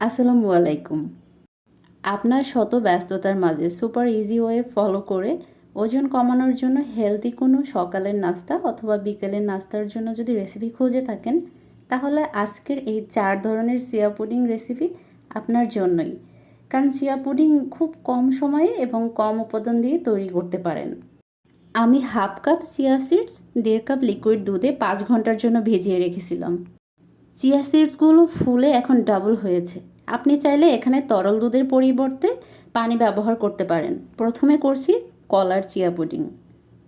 আসসালামু আলাইকুম। আপনার শত ব্যস্ততার মাঝে সুপার ইজি ওয়ে ফলো করে ওজন কমানোর জন্য হেলদি কোনো সকালের নাস্তা অথবা বিকেলের নাস্তার জন্য যদি রেসিপি খুঁজে থাকেন, তাহলে আজকের এই চার ধরনের সিয়া পুডিং রেসিপি আপনার জন্যই। কারণ চিয়া পুডিং খুব কম সময়ে এবং কম উপাদান দিয়ে তৈরি করতে পারেন। আমি হাফ কাপ চিয়া সিডস, দেড় কাপ লিকুইড দুধে পাঁচ ঘণ্টার জন্য ভিজিয়ে রেখেছিলাম। চিয়া সিডসগুলো ফুলে এখন ডাবল হয়েছে। আপনি চাইলে এখানে তরল দুধের পরিবর্তে পানি ব্যবহার করতে পারেন। প্রথমে করছি কলার চিয়া পুডিং।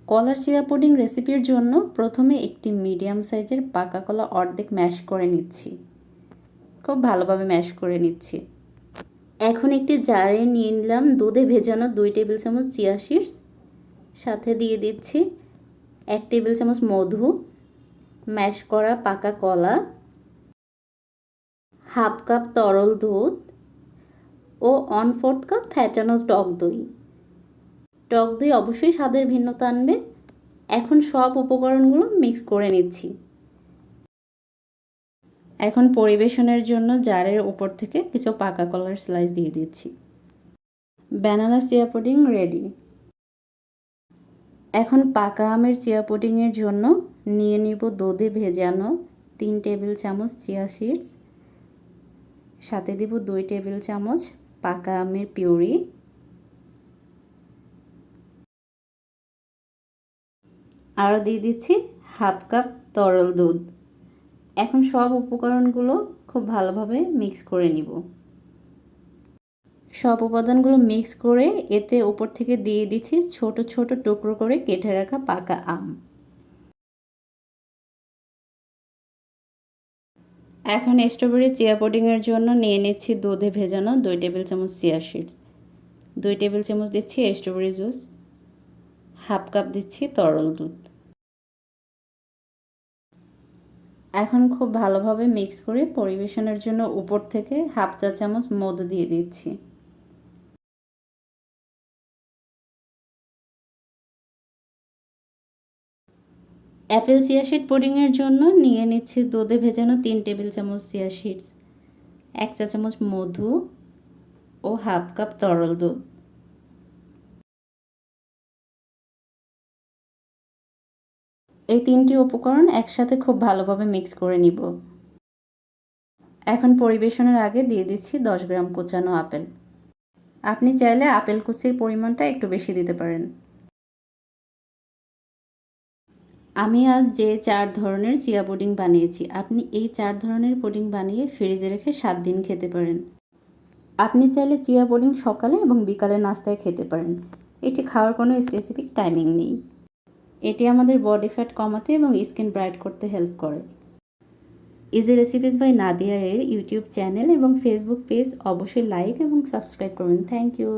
কলার চিয়া পুডিং রেসিপির জন্য প্রথমে একটি মিডিয়াম সাইজের পাকা কলা অর্ধেক ম্যাশ করে নিচ্ছি। খুব ভালোভাবে ম্যাশ করে নিচ্ছি। এখন একটি জারে নিয়ে নিলাম দুধে ভেজানো দুই টেবিল চামচ চিয়া সিডস। সাথে দিয়ে দিচ্ছি এক টেবিল চামচ মধু। ম্যাশ করা পাকা কলা। হাফ কাপ তরল দুধ ও ওয়ান ফোর্থ কাপ ফ্যাটানো টক দই। টক দই অবশ্যই স্বাদের ভিন্নতা আনবে। এখন সব উপকরণগুলো মিক্স করে নিচ্ছি। এখন পরিবেশনের জন্য জারের উপর থেকে কিছু পাকা কলার স্লাইস দিয়ে দিচ্ছি। ব্যানানা চিয়া পুডিং রেডি এখন পাকা আমের চিয়া পুডিংয়ের জন্য নিয়ে নিব দুধে ভেজানো তিন টেবিল চামচ চিয়া সিডস সাথে দিব দুই টেবিল চামচ পাকা আমের পিউরি। আরও দিয়ে দিচ্ছি হাফ কাপ তরল দুধ। এখন সব উপকরণগুলো খুব ভালোভাবে মিক্স করে নিব। সব উপাদানগুলো মিক্স করে এতে উপর থেকে দিয়ে দিচ্ছি ছোট ছোট টুকরো করে কেটে রাখা পাকা আম। এখন স্ট্রবেরি চিয়া পুডিংয়ের জন্য নিয়ে নিচ্ছি দুধে ভেজানো দুই টেবিল চামচ চিয়া সিডস দুই টেবিল চামচ দিচ্ছি স্ট্রবেরি জুস হাফ কাপ দিচ্ছি তরল দুধ। এখন খুব ভালোভাবে মিক্স করে পরিবেশনের জন্য উপর থেকে হাফ চা চামচ মধু দিয়ে দিচ্ছি। অ্যাপেল চিয়া সিড পুডিংয়ের জন্য নিয়ে নিচ্ছি দুধে ভেজানো তিন টেবিল চামচ চিয়া সিডস, এক চা চামচ মধু ও হাফ কাপ তরল দুধ। এই তিনটি উপকরণ একসাথে খুব ভালোভাবে মিক্স করে নিব। এখন পরিবেশনের আগে দিয়ে দিচ্ছি দশ গ্রাম কুচানো আপেল। আপনি চাইলে আপেল কুচির পরিমাণটা একটু বেশি দিতে পারেন। আমি আজ যে চার ধরনের চিয়া পুডিং বানিয়েছি, আপনি এই চার ধরনের পুডিং বানিয়ে ফ্রিজে রেখে সাত দিন খেতে পারেন। আপনি চাইলে চিয়া পুডিং সকালে এবং বিকালে নাস্তায় খেতে পারেন। এটি খাওয়ার কোনো স্পেসিফিক টাইমিং নেই। এটি আমাদের বডি ফ্যাট কমাতে এবং স্কিন ব্রাইট করতে হেল্প করে। ইজি রেসিপিস বাই নাদিয়া এর ইউটিউব চ্যানেল এবং ফেসবুক পেজ অবশ্যই লাইক এবং সাবস্ক্রাইব করবেন থ্যাংক ইউ